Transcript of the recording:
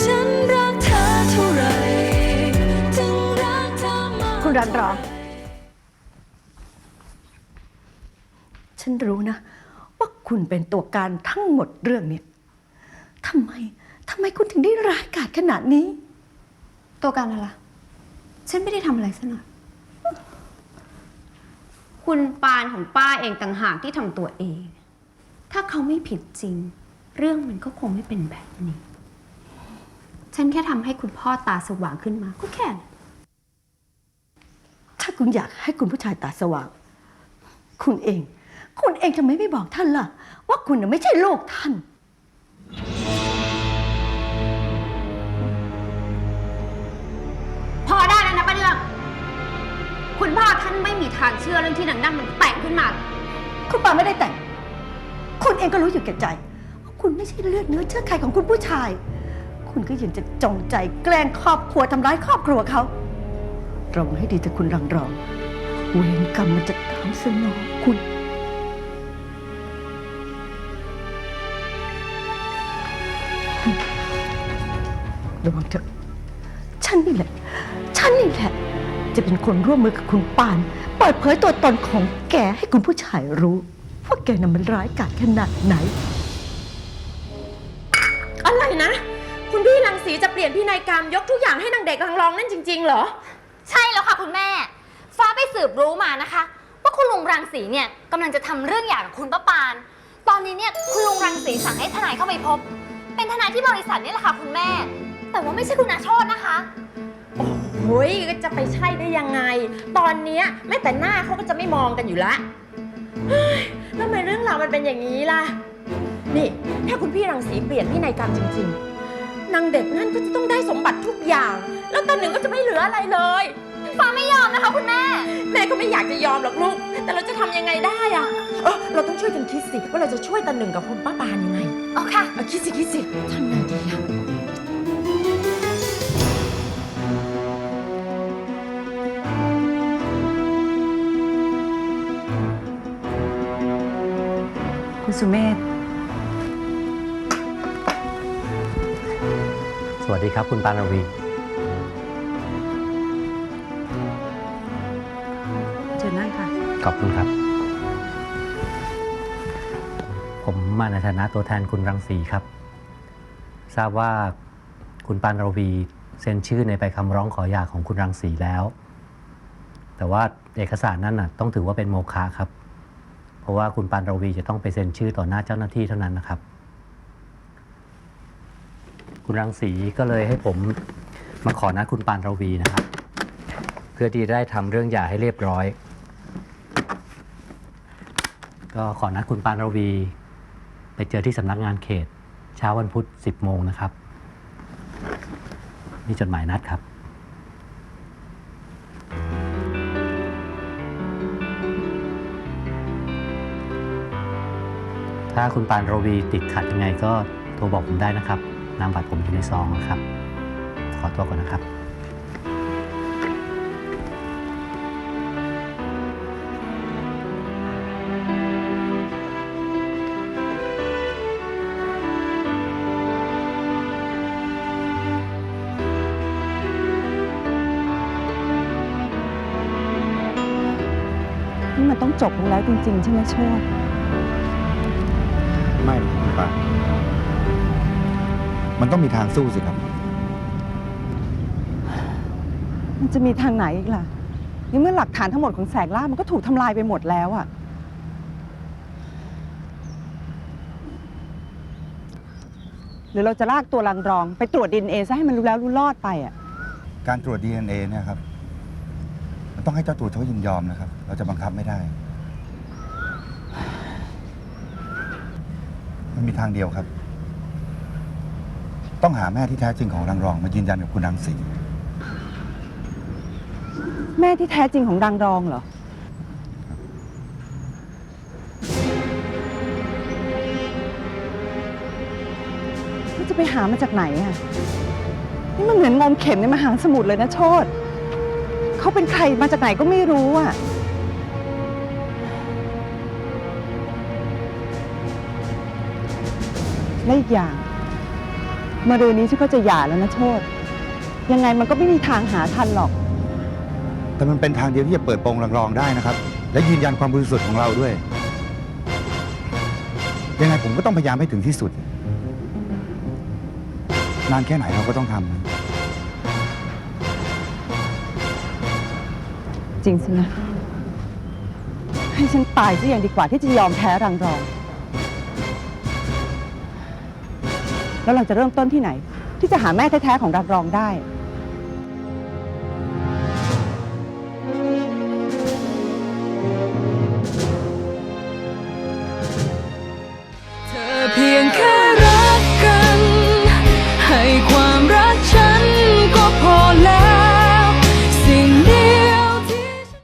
ฉันรักเธอเท่าไหรถึงรักเธอมาก คุณรันรองฉันรู้นะ ว่าคุณเป็นตัวการทั้งหมดเรื่องเนี่ยทำไมทำไมคุณถึงได้ร้ายกาจขนาดนี้ ตัวการอะไรล่ะฉันไม่ได้ทำอะไรซะหน่อย คุณปานของป้าเองต่างหากที่ทำตัวเอง ถ้าเขาไม่ผิดจริง เรื่องมันก็คงไม่เป็นแบบนี้ ฉันแค่ทำให้คุณพ่อตาสว่างขึ้นมา ก็แค่นั้นถ้าคุณอยากให้คุณผู้ชายตาสว่าง คุณเอง คุณเองทำไมไม่บอกท่านล่ะ ว่าคุณน่ะไม่ใช่ลูกท่าน พอได้แล้วนะป้าเดืองคุณพ่อท่านไม่มีทางเชื่อเรื่องที่นางนั่นมันแต่งขึ้นมาคุณปาไม่ได้แต่ง คุณเองก็รู้อยู่แก่ใจว่าคุณไม่ใช่เลือดเนื้อเชื้อไขของคุณผู้ชาย คุณก็ยังจะจงใจแกล้งครอบครัวทำร้ายครอบครัวเขาระวังให้ดีเถอะคุณรังรอง เวรกรรมมันจะตามสนองคุณ ระวังเถอะ ฉันนี่แหละ ฉันนี่แหละ จะเป็นคนร่วมมือกับคุณปาน เปิดเผยตัวตนของแกให้คุณผู้ชายรู้ ว่าแกน่ะมันร้ายกาจขนาดไหน อะไรนะ คุณพี่รังสีจะเปลี่ยนพินัยกรรมยกทุกอย่างให้นางเด็กนางรองนั่นจริง ๆ เหรอ ใช่แล้วค่ะคุณแม่ ฟ้าไปสืบรู้มานะคะ ว่าคุณลุงรังสีเนี่ยกำลังจะทำเรื่องหย่ากับคุณป้าปาน ตอนนี้เนี่ยคุณลุงรังสีสั่งให้ทนายเข้าไปพบ เป็นทนายที่บริษัทนี่แหละค่ะคุณแม่ แต่ว่าไม่ใช่คุณอาโชตนะคะเฮ้ยก็จะไปใช่ได้ยังไง ตอนเนี้ยแม้แต่หน้าเขาก็จะไม่มองกันอยู่ละเฮ้ยแล้วทำไมเรื่องราวมันเป็นอย่างนี้ล่ะ นี่ ถ้าคุณพี่รังสีเปลี่ยนพินัยกรรมจริง ๆ นางเด็กนั่นก็จะต้องได้สมบัติทุกอย่าง แล้วตาหนึ่งก็จะไม่เหลืออะไรเลยฟ้าไม่ยอมนะคะคุณแม่ แม่ก็ไม่อยากจะยอมหรอกลูก แต่เราจะทำยังไงได้อะเออเราต้องช่วยกันคิดสิว่าเราจะช่วยตาหนึ่งกับคุณป้าปานยังไงเอาค่ะ เอาคิดสิคิดสิทำไงดีอะคุณสุเมธ วัสดีครับ คุณปานรวีเชิญนั่งค่ะ ขอบคุณครับ ผมมาในฐานะตัวแทนคุณรังสีครับ ทราบว่าคุณปานรวีเซ็นชื่อในใบคำร้องขอหย่าของคุณรังสีแล้ว แต่ว่าเอกสารนั้นน่ะต้องถือว่าเป็นโมฆะครับ เพราะว่าคุณปานรวีจะต้องไปเซ็นชื่อต่อหน้าเจ้าหน้าที่เท่านั้นนะครับ คุณรังสีก็เลยให้ผมมาขอนัดคุณปานรวีนะครับ เพื่อที่ได้ทำเรื่องหย่าให้เรียบร้อย ก็ขอนัดคุณปานรวี ไปเจอที่สำนักงานเขต เช้าวันพุธ 10 โมงนะครับนี่จดหมายนัดครับ ถ้าคุณปานรวีติดขัดยังไงก็โทรบอกผมได้นะครับ นามบัตรผมอยู่ในซองนะครับ ขอตัวก่อนนะครับนี่มันต้องจบลงแล้วจริงๆ ใช่ไหมโชดไม่หรอกคุณป้า มันต้องมีทางสู้สิครับ มันจะมีทางไหนอีกล่ะนี่เมื่อหลักฐานทั้งหมดของแสกล่ามันก็ถูกทำลายไปหมดแล้วอะหรือเราจะลากตัวลังรองไปตรวจดินเอซะให้มันรู้แล้วรู้รอดไปอะการตรวจ DNA เนี่ยครับ มันต้องให้เจ้าตัวเขายินยอมนะครับ เราจะบังคับไม่ได้ มันมีทางเดียวครับ ต้องหาแม่ที่แท้จริงของรังรองมายืนยันกับคุณรังสีแม่ที่แท้จริงของดังรองเหรอจะไปหามาจากไหนอะนี่มันเหมือนงมเข็มในมหาสมุทรเลยนะโชดเขาเป็นใครมาจากไหนก็ไม่รู้อะและอีกอย่าง มารืนนี้ฉันก็จะหย่าแล้วนะโชดยังไงมันก็ไม่มีทางหาทันหรอก แต่มันเป็นทางเดียวที่จะเปิดโปงรองๆได้นะครับ และยืนยันความบริสุทธิ์ของเราด้วย ยังไงผมก็ต้องพยายามให้ถึงที่สุด นานแค่ไหนเราก็ต้องทำจริงสินะ ให้ฉันตายซะอย่างดีกว่าที่จะยอมแพ้รังรอง แล้วเราจะเริ่มต้นที่ไหน ที่จะหาแม่แท้ๆของรับรองได้